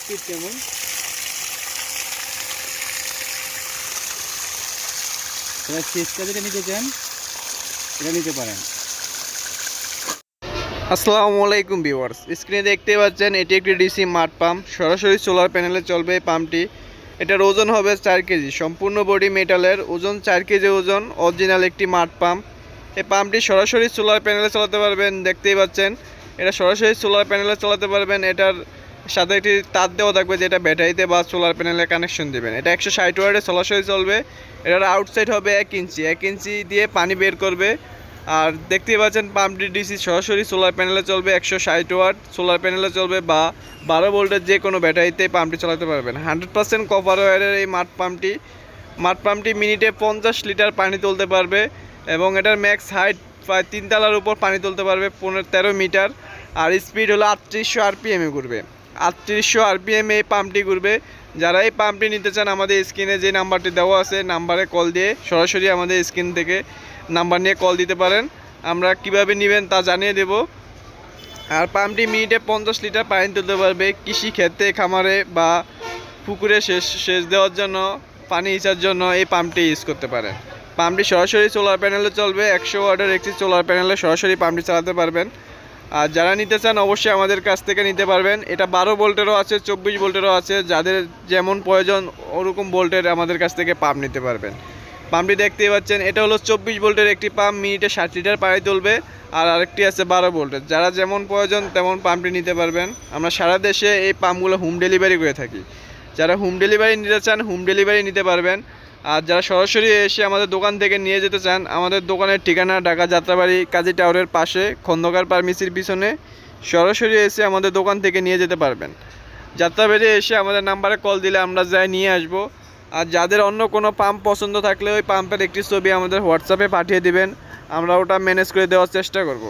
Speed কেমন? এবার চেষ্টা যেটা নিতে চান, এটা নিতে পারেন। আসসালামু আলাইকুম ভিউয়ার্স, স্ক্রিনে দেখতে পাচ্ছেন, এটি একটি ডিসি মাঠ পাম্প। সরাসরি সোলার প্যানেলে চলবে এই পাম্পটি। এটার ওজন হবে চার কেজি, সম্পূর্ণ বডি মেটালের ওজন চার কেজি ওজন, অরিজিনাল একটি মাঠ পাম্প। এই পাম্পটি সরাসরি সোলার প্যানেলে চালাতে পারবেন, দেখতেই পাচ্ছেন। এটা সরাসরি সোলার প্যানেলে চালাতে পারবেন, এটার সাথে একটি তার দেওয়া থাকবে যেটা ব্যাটারিতে বা সোলার প্যানেলে কানেকশন দেবেন। এটা একশো ষাট ওয়ার্ডে সরাসরি চলবে। এটার আউটসাইড হবে এক ইঞ্চি। এক ইঞ্চি দিয়ে পানি বের করবে। আর দেখতেই পাচ্ছেন পাম্পটি ডিসি সরাসরি সোলার প্যানেলে চলবে একশো ষাট ওয়াট। সোলার প্যানেলে চলবে বা বারো ভোল্টের যে কোনো ব্যাটারিতে পাম্পটি চালাতে পারবেন। হান্ড্রেড পার্সেন্ট কপার ওয়ারের এই মাঠ পাম্পটি মাঠ পাম্পটি মিনিটে পঞ্চাশ লিটার পানি তুলতে পারবে এবং এটার ম্যাক্স হাইট প্রায় তিন তলার উপর পানি তুলতে পারবে, পনেরো তেরো মিটার। আর স্পিড হলো আটত্রিশশো আরপিএমে ঘুরবে। আটত্রিশশো আরপিএম এই পাম্পটি ঘুরবে। যারা এই পাম্পটি নিতে চান, আমাদের স্ক্রিনে যে নাম্বারটি দেওয়া আছে, নাম্বারে কল দিয়ে সরাসরি আমাদের স্ক্রিন থেকে নাম্বার নিয়ে কল দিতে পারেন। আমরা কীভাবে নেবেন তা জানিয়ে দেব। আর পাম্পটি মিনিটে পঞ্চাশ লিটার পানি তুলতে পারবে কৃষি ক্ষেত্রে খামারে বা পুকুরে সেচ সেচ দেওয়ার জন্য, পানি ইচার জন্য এই পাম্পটি ইউজ করতে পারেন। পাম্পটি সরাসরি সোলার প্যানেলে চলবে। একশো ওয়াটের একটি সোলার প্যানেলে সরাসরি পাম্পটি চালাতে পারবেন। আর যারা নিতে চান অবশ্যই আমাদের কাছ থেকে নিতে পারবেন। এটা বারো ভোল্টেরও আছে, চব্বিশ ভোল্টেরও আছে। যাদের যেমন প্রয়োজন ওরকম ভোল্টের আমাদের কাছ থেকে পাম্প নিতে পারবেন। পাম্পটি দেখতেই পাচ্ছেন, এটা হলো চব্বিশ ভোল্টের একটি পাম্প, মিনিটে ষাট লিটার পানি তুলবে। আর আরেকটি আছে বারো ভোল্টের। যারা যেমন প্রয়োজন তেমন পাম্পটি নিতে পারবেন। আমরা সারা দেশে এই পাম্পগুলো হোম ডেলিভারি করে থাকি। যারা হোম ডেলিভারি নিতে চান, হোম ডেলিভারি নিতে পারবেন। আর যারা সরাসরি এসে আমাদের দোকান থেকে নিয়ে যেতে চান, আমাদের দোকানের ঠিকানা ঢাকা যাত্রাবাড়ি, কাজী টাওয়ারের পাশে, খন্দকার ফার্মেসির পিছনে, সরাসরি এসে আমাদের দোকান থেকে নিয়ে যেতে পারবেন। যাত্রাবাড়ি এসে আমাদের নাম্বারে কল দিলে আমরা যাই নিয়ে আসব। আর যাদের অন্য কোনো পাম্প পছন্দ থাকলে ওই পাম্পের একটি ছবি আমাদের হোয়াটসঅ্যাপে পাঠিয়ে দিবেন, আমরা ওটা ম্যানেজ করে দেওয়ার চেষ্টা করব।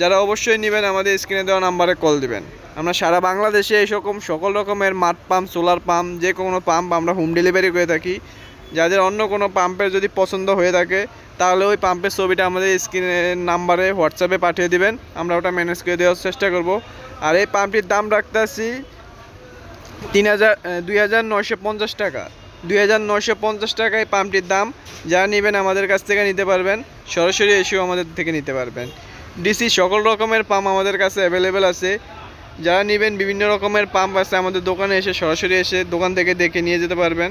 যারা অবশ্যই নেবেন, আমাদের স্ক্রিনে দেওয়া নাম্বারে কল দিবেন। আমরা সারা বাংলাদেশে এই রকম সকল রকমের মাঠ পাম্প, সোলার পাম্প, যে কোনো পাম্প আমরা হোম ডেলিভারি করে থাকি। যাদের অন্য কোনো পাম্পের যদি পছন্দ হয়ে থাকে, তাহলে ওই পাম্পের ছবিটা আমাদের স্ক্রিনের নাম্বারে হোয়াটসঅ্যাপে পাঠিয়ে দিবেন। আমরা ওটা ম্যানেজ করে দেওয়ার চেষ্টা করব। আর এই পাম্পটির দাম রাখতেছি তিন হাজার দুই হাজার পঞ্চাশ টাকা। দুই হাজার নয়শো পঞ্চাশ টাকা এই পাম্পটির দাম। যারা নেবেন আমাদের কাছ থেকে নিতে পারবেন। সরাসরি এসেও আমাদের থেকে নিতে পারবেন। ডিসি সকল রকমের পাম্প আমাদের কাছে অ্যাভেলেবেল আছে। যারা নেবেন, বিভিন্ন রকমের পাম্প আছে আমাদের দোকানে এসে সরাসরি এসে দোকান থেকে দেখে নিয়ে যেতে পারবেন।